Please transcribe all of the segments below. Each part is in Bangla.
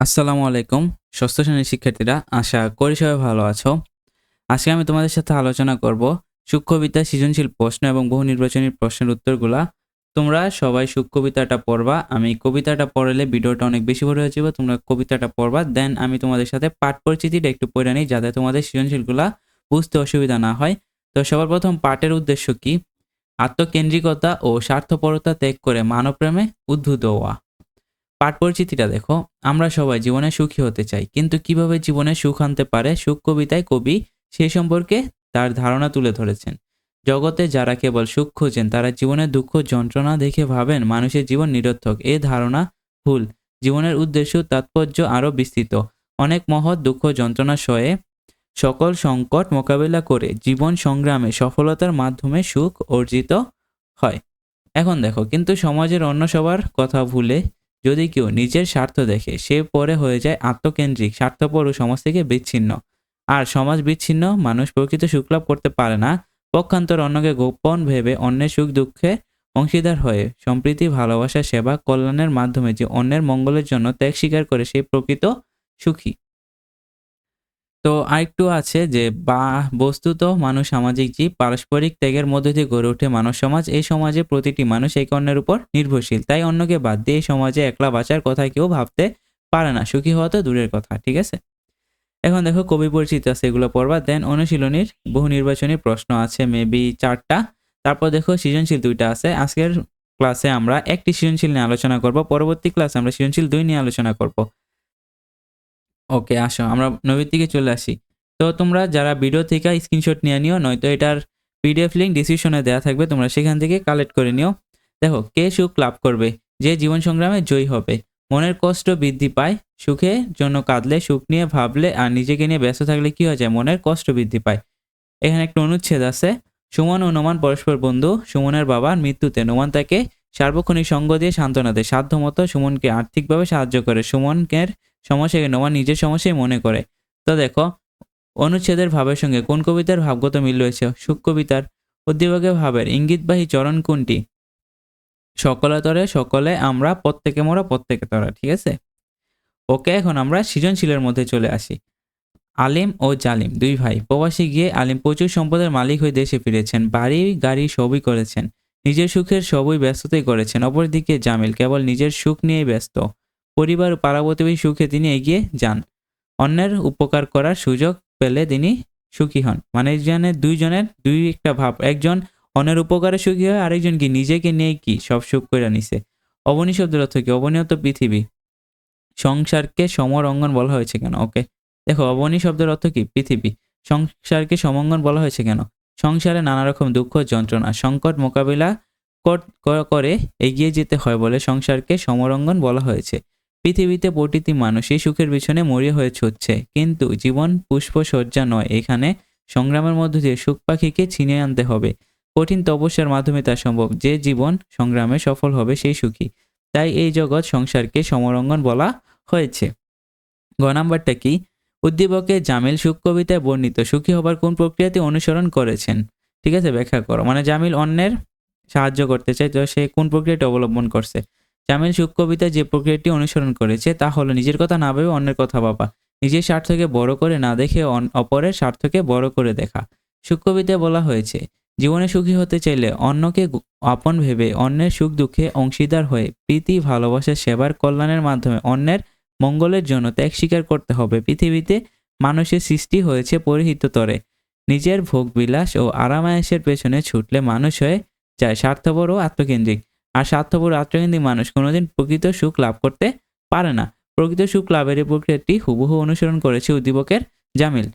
আসসালামু আলাইকুম, ষষ্ঠ শ্রেণির শিক্ষার্থীরা, আশা করি সবাই ভালো আছো। আজকে আমি তোমাদের সাথে আলোচনা করব সূক্ষ্মবিদ্যা সৃজনশীল প্রশ্ন এবং বহু নির্বাচনী প্রশ্নের উত্তরগুলা। তোমরা সবাই সুখ কবিতাটা পড়বা, আমি কবিতাটা পড়লে ভিডিওটা অনেক বেশি বড় হয়ে যাবে, তোমরা কবিতাটা পড়বা, দেন আমি তোমাদের সাথে পাঠ পরিচিতিটা একটু পড়ে নিই, যাতে তোমাদের সৃজনশীলগুলা বুঝতে অসুবিধা না হয়। তো সবার প্রথম পাঠের উদ্দেশ্য কি? আত্মকেন্দ্রিকতা ও স্বার্থপরতা ত্যাগ করে মানবপ্রেমে উদ্ভূত হওয়া। পাঠ পরিচিতিটা দেখো, আমরা সবাই জীবনে সুখী হতে চাই, কিন্তু কীভাবে জীবনে সুখ আনতে পারে, সুখ কবিতায় কবি সেই সম্পর্কে তার ধারণা তুলে ধরেছেন। জগতে যারা কেবল সুখ খোঁজেন, তারা জীবনের দুঃখ, যন্ত্রণা দেখে ভাবেন মানুষের জীবন নিরর্থক। এ ধারণা ভুল। জীবনের উদ্দেশ্য, তাৎপর্য আরও বিস্তৃত। অনেক মহৎ দুঃখ যন্ত্রণা সয়ে সকল সংকট মোকাবিলা করে জীবন সংগ্রামে সফলতার মাধ্যমে সুখ অর্জিত হয়। এখন দেখো, কিন্তু সমাজের অন্য সবার কথা ভুলে যদি কেউ নিজের স্বার্থ দেখে, সে পরে হয়ে যায় আত্মকেন্দ্রিক, স্বার্থপর ও সমাজ থেকে বিচ্ছিন্ন। আর সমাজ বিচ্ছিন্ন, মানুষ প্রকৃত সুখ লাভ করতে পারে না। পক্ষান্তর অন্যকে গোপন ভেবে অন্যের সুখ দুঃখে অংশীদার হয়ে, সম্প্রীতি, ভালোবাসা, সেবা, কল্যাণের মাধ্যমে যে অন্যের মঙ্গলের জন্য ত্যাগ স্বীকার করে, সে প্রকৃত সুখী। তো আরেকটু আছে যে বা বস্তুত মানুষ সামাজিক জীব, পারস্পরিক ত্যাগের মধ্য দিয়ে গড়ে ওঠে মানব সমাজ। এই সমাজে প্রতিটি মানুষ একে অন্যের উপর নির্ভরশীল, তাই অন্যকে বাদ দিয়ে সমাজে একলা বাঁচার কথা কেউ ভাবতে পারে না। সুখী হওয়া তো দূরের কথা, ঠিক আছে? এখন দেখো, কবি পরিচিত আছে, এগুলো পড়বা দেন অনুশীলনীর বহু নির্বাচনী প্রশ্ন আছে মেবি চারটা। তারপর দেখো, সৃজনশীল দুইটা আছে। আজকের ক্লাসে আমরা একটি সৃজনশীল নিয়ে আলোচনা করব, পরবর্তী ক্লাসে আমরা সৃজনশীল দুই নিয়ে আলোচনা করব। ওকে, আসো, আমরা নবীর দিকে চলে আসি। তো তোমরা যারা ভিডিও থেকে স্ক্রিনশট নিয়ে নিও, নয়তো এটার পিডিএফ লিঙ্ক ডিসক্রিপশনে দেওয়া থাকবে, তোমরা সেখান থেকে কালেক্ট করে নিও। দেখো, কে সুখ লাভ করবে? যে জীবন সংগ্রামে জয়ী হবে। মনের কষ্ট বৃদ্ধি পায় সুখের জন্য কাঁদলে, সুখ নিয়ে ভাবলে আর নিজেকে নিয়ে ব্যস্ত থাকলে কি হয়ে যায়? মনের কষ্ট বৃদ্ধি পায়। এখানে একটা অনুচ্ছেদ আছে, সুমন ও নোমান পরস্পর বন্ধু, সুমনের বাবার মৃত্যুতে। নোমান তাকে সার্বক্ষণিক সঙ্গ দিয়ে সান্ত্বনা দেয়। সাধ্যমতো সুমনকে আর্থিকভাবে সাহায্য করে। সুমনকের সমস্যাকে নোমান নিজের সমস্যাই মনে করে। তো দেখো, অনুচ্ছেদের ভাবের সঙ্গে কোন কবিতার ভাবগত মিল রয়েছে? সুখ কবিতার উদ্দীপকের ভাবের ইঙ্গিতবাহী চরণ কোনটি? সকলে তরে, সকলে আমরা, প্রত্যেকে মোরা, প্রত্যেকে তরা, ঠিক আছে? ওকে, এখন আমরা সৃজনশীলের মধ্যে চলে আসি। আলিম ও জালিম, দুই ভাই। প্রবাসী গিয়ে আলিম প্রচুর সম্পদের মালিক হয়ে দেশে ফিরেছেন। বাড়ি, গাড়ি সবই করেছেন। নিজের সুখের সবই ব্যস্ততাই করেছেন। অপরদিকে জামিল কেবল নিজের সুখ নিয়েই ব্যস্ত। পরিবার ও পাড়া সুখে তিনি এগিয়ে যান। অন্যের উপকার করার সুযোগ পেলে তিনি সুখী হন। মানে জনের দুইজনের দুই একটা ভাব। একজন অন্যের উপকারে সুখী হয়, আরেকজন কি নিজেকে নিয়ে কি সব সুখ করে নিছে? অবনী শব্দের অর্থ কি? অবনীয়ত পৃথিবী। সংসারকে সমর অঙ্গন বলা হয়েছে কেন? ওকে দেখো অবনী শব্দের অর্থ কি? পৃথিবী। সংসারকে সমঙ্গন বলা হয়েছে কেন? সংসারে নানা রকম দুঃখ, যন্ত্রণা, সংকট মোকাবিলা করে এগিয়ে যেতে হয় বলে সংসারকে সমরঙ্গন বলা হয়েছে। পৃথিবীতে প্রতিটি মানুষই সুখের পিছনে মরিয়া হয়ে ছুটছে। কিন্তু জীবন পুষ্প সজ্জা নয়। এখানে সংগ্রামের মধ্য দিয়ে সুখ পাখিকে ছিনিয়ে আনতে হবে। কঠিন তপস্যার মাধ্যমে তা সম্ভব। যে জীবন সংগ্রামে সফল হবে সেই সুখী। তাই এই জগৎ সংসারকে সমরঙ্গন বলা হয়েছে। গ নাম্বারটা কি? উদ্দীপকে জামিল সুখ কবিতায় বর্ণিত, সুখী হবার কোন প্রক্রিয়াটি অনুসরণ করেছেন? ঠিক আছে, ব্যাখ্যা করো। মানে জামিল অন্যের সাহায্য করতে চায়, তো সে কোন প্রক্রিয়াটি অবলম্বন করছে? জামিল সুখ কবিতা যে প্রক্রিয়াটি অনুসরণ করেছে তা হলো নিজের কথা না ভেবে অন্যের কথা ভাবা, নিজের স্বার্থকে বড় করে না দেখে অপরের স্বার্থকে বড় করে দেখা। সুখ কবিতায় বলা হয়েছে, জীবনে সুখী হতে চাইলে অন্যকে আপন ভেবে অন্যের সুখ দুঃখে অংশীদার হয়ে প্রীতি, ভালোবাসা, সেবার কল্যাণের মাধ্যমে অন্যের মঙ্গলের জন্য ত্যাগ স্বীকার করতে হবে। পৃথিবীতে মানুষের সৃষ্টি হয়েছে পরিহিত তরে। নিজের ভোগবিলাস ও আরামায়াসের পেছনে ছুটলে মানুষ হয়ে যায় স্বার্থপর ও আত্মকেন্দ্রিক। আর স্বার্থপর আত্মকেন্দ্রিক মানুষ কোনোদিন প্রকৃত সুখ লাভ করতে পারে না। প্রকৃত সুখ লাভের এই প্রক্রিয়াটি হুবহু অনুসরণ করেছে উদ্দীপকের জামিল।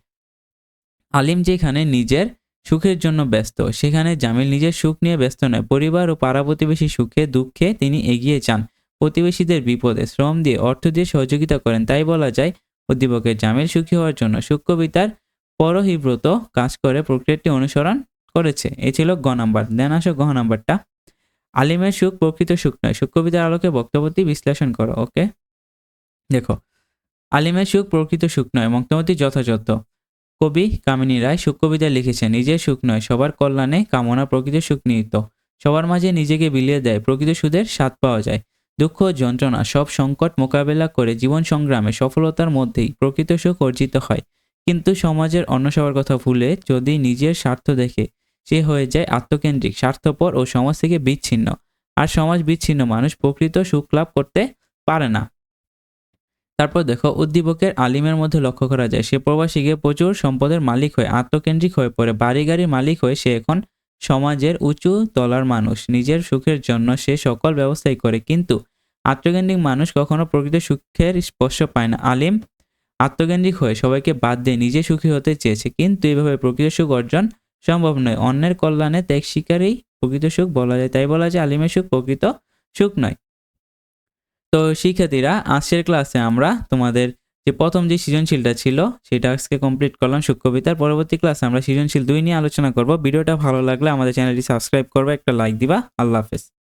আলিম যেখানে নিজের সুখের জন্য ব্যস্ত, সেখানে জামিল নিজের সুখ নিয়ে ব্যস্ত নয়। পরিবার ও পাড়া প্রতিবেশী সুখে, দুঃখে তিনি এগিয়ে যান। প্রতিবেশীদের বিপদে শ্রম দিয়ে, অর্থ দিয়ে সহযোগিতা করেন, তাই বলা যায় উদ্দীপকের জামিল সুখী হওয়ার জন্য সুখ কবিতার পরহিব্রত কাজ করে প্রক্রিয়াটি অনুসরণ করেছে। এ ছিল গ নাম্বার। দেন আসো গ নাম্বারটা। আলিমের সুখ, প্রকৃত সুখ নয়। সুখ কবিতার আলোকে বক্তব্যটি বিশ্লেষণ করো, ওকে? দেখো আলিমের সুখ, প্রকৃত সুখ নয় বক্তব্যটি যথাযথ। কবি কামিনী রায় সুখ কবিতা লিখেছেন, নিজের সুখ নয়, সবার কল্যাণে কামনা প্রকৃত সুখ নিহিত। সবার মাঝে নিজেকে বিলিয়ে দেয়, প্রকৃত সুদের স্বাদ পাওয়া যায়। দুঃখ যন্ত্রণা, সব সংকট মোকাবেলা করে জীবন সংগ্রামে সফলতার মধ্যেই প্রকৃত সুখ অর্জিত হয়। কিন্তু সমাজের অন্য সবার কথা ভুলে যদি নিজের স্বার্থ দেখে সে হয়ে যায় আত্মকেন্দ্রিক, স্বার্থপর ও সমাজ থেকে বিচ্ছিন্ন। আর সমাজ বিচ্ছিন্ন মানুষ প্রকৃত সুখ লাভ করতে পারে না। তারপর দেখো, উদ্দীপকের আলিমের মধ্যে লক্ষ্য করা যায়, সে প্রবাসী গিয়ে প্রচুর সম্পদের মালিক হয়ে, আত্মকেন্দ্রিক হয়ে পড়ে। বাড়ি গাড়ির মালিক হয়ে সে এখন সমাজের উঁচু তলার মানুষ। নিজের সুখের জন্য সে সকল ব্যবস্থাই করে, কিন্তু আত্মকেন্দ্রিক মানুষ কখনো প্রকৃত সুখের স্পর্শ পায় না। আলিম আত্মকেন্দ্রিক হয়ে সবাইকে বাদ দিয়ে নিজে সুখী হতে চেয়েছে, কিন্তু এভাবে প্রকৃত সুখ অর্জন সম্ভব নয়। অন্যের কল্যাণে ত্যাগ শিকারেই প্রকৃত সুখ বলা যায়। তাই বলা যায়, আলিমের সুখ প্রকৃত সুখ নয়। তো শিক্ষার্থীরা, আজকের ক্লাসে আমরা তোমাদের যে প্রথম যে সৃজনশীলটা ছিল, সেটা আজকে কমপ্লিট করলাম সুখ কবিতার। পরবর্তী ক্লাসে আমরা সৃজনশীল দুই নিয়ে আলোচনা করব। ভিডিওটা ভালো লাগলে আমাদের চ্যানেলটি সাবস্ক্রাইব করবে, একটা লাইক দিবা। আল্লাহ হাফেজ।